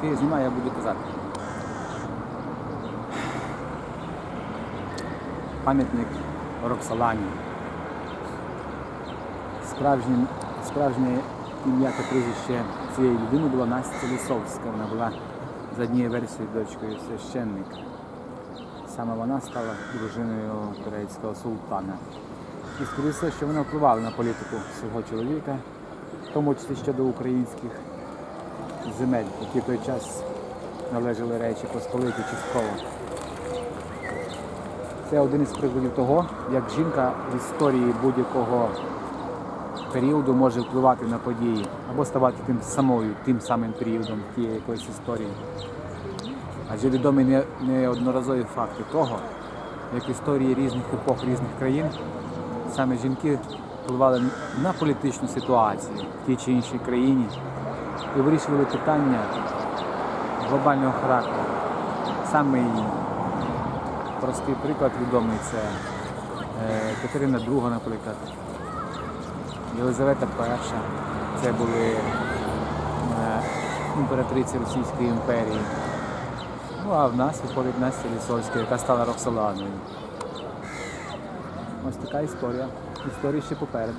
Ти знімай, я буду казати. Пам'ятник Роксолані. Справжнє, справжнє ім'я та прізвище цієї людини була Настя Лісовська. Вона була за однією версією дочкою священника. Саме вона стала дружиною турецького султана. І скоріше, що вона впливала на політику свого чоловіка, в тому числі щодо українських земель, які в той час належали Речі Посполиті частково. Це один із прикладів того, як жінка в історії будь-якого періоду може впливати на події або ставати тим самою, тим самим періодом тієї якоїсь історії. Адже відомі неодноразові факти того, як історії різних епох, різних країн саме жінки впливали на політичну ситуацію в тій чи іншій країні і вирішували питання глобального характеру. Саме простий приклад відомий це е, Катерина II, наприклад, Єлизавета І. Це були е, імператриці Російської імперії. Ну а в нас виходить Настя Лісовська, яка стала Роксоланою. Ось така історія. Історія ще попереду.